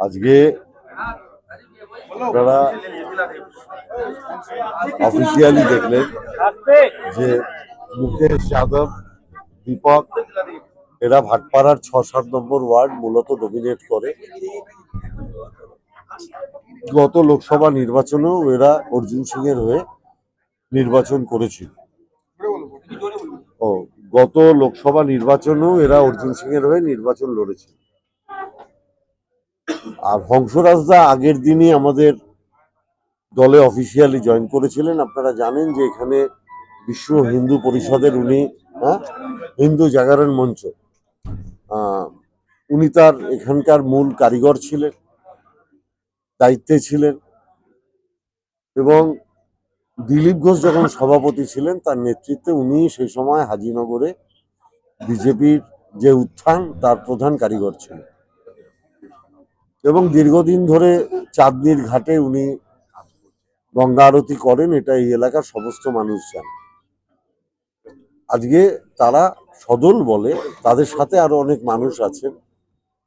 আজকে আপনারা অফিসিয়ালি দেখলেন যে মুকেশ যাদব, দীপক, এরা ভাটপাড়ার ছ সাত নম্বর ওয়ার্ড মূলত ডমিনেট করে। গত লোকসভা নির্বাচনেও এরা অর্জুন সিং এর হয়ে নির্বাচন করেছিল। ও গত লোকসভা নির্বাচনেও এরা অর্জুন সিং এর হয়ে নির্বাচন লড়েছিল। আর হংসরাজদা আগের দিনই আমাদের দলে অফিসিয়ালি জয়েন করেছিলেন। আপনারা জানেন যে এখানে বিশ্ব হিন্দু পরিষদের উনি হ্যাঁ? হিন্দু জাগরণ মঞ্চ। উনি তার এখানকার মূল কারিগর ছিলেন, দায়িত্বে ছিলেন। এবং দিলীপ ঘোষ যখন সভাপতি ছিলেন, তার নেতৃত্বে উনি সেই সময় হাজিনগরে বিজেপির যে উত্থান, তার প্রধান কারিগর ছিলেন। এবং দীর্ঘদিন ধরে চাঁদনির ঘাটে উনি গঙ্গা আরতি করেন এটা এই এলাকার সমস্ত মানুষ জানে আজকে তারা সদল বলে, তাদের সাথে আরও অনেক মানুষ আছেন,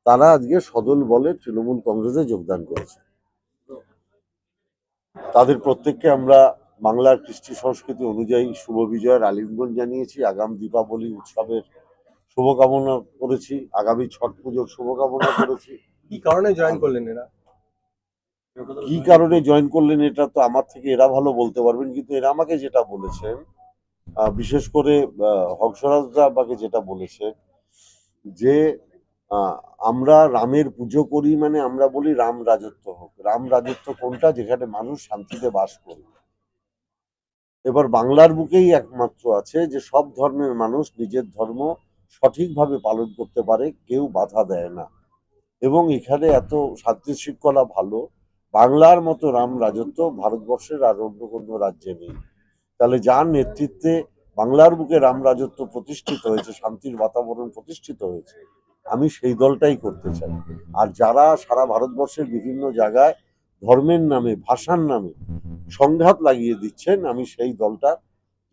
তারা আজকে সদল বলে তৃণমূল কংগ্রেসে যোগদান করেছে তাদের প্রত্যেককে আমরা বাংলার কৃষ্টি সংস্কৃতি অনুযায়ী শুভ বিজয়ের আলিঙ্গন জানিয়েছি আগাম দীপাবলি উৎসবের শুভকামনা করেছি আগামী ছট পুজোর শুভকামনা করেছি। কি কারণে জয়েন করলেন এরা? কি কারণে জয়েন করলেন এটা তো আমার থেকে এরা ভালো বলতে পারবেন কিন্তু এরা আমাকে যেটা বলেছেন বিশেষ করে হংসরাজদা আমাকে যেটা বলেছে যে আহ, আমরা রামের পুজো করি মানে আমরা বলি রাম রাজত্ব হোক। রাম রাজত্ব কোনটা? যেখানে মানুষ শান্তিতে বাস করে। এবার বাংলার বুকেই একমাত্র আছে যে সব ধর্মের মানুষ নিজের ধর্ম সঠিকভাবে পালন করতে পারে, কেউ বাধা দেয় না। এবং এখানে এত শান্তি শৃঙ্খলা ভালো, বাংলার মতো রাম রাজত্ব ভারতবর্ষের আর অন্য কোনো রাজ্যে নেই। তাহলে যার নেতৃত্বে বাংলার বুকে রাম রাজত্ব প্রতিষ্ঠিত হয়েছে, শান্তির বাতাবরণ প্রতিষ্ঠিত হয়েছে, আমি সেই দলটাই করতে চাই। আর যারা সারা ভারতবর্ষের বিভিন্ন জায়গায় ধর্মের নামে, ভাষার নামে সংঘাত লাগিয়ে দিচ্ছেন, আমি সেই দলটা,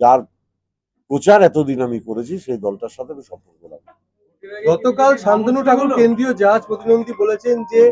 যার প্রচার এতদিন আমি করেছি, সেই দলটার সাথে আমি সম্পর্ক রাখব। গতকাল শান্তনু ঠাকুর কেন্দ্রীয় জাহাজ প্রতিনিধি বলেছেন যে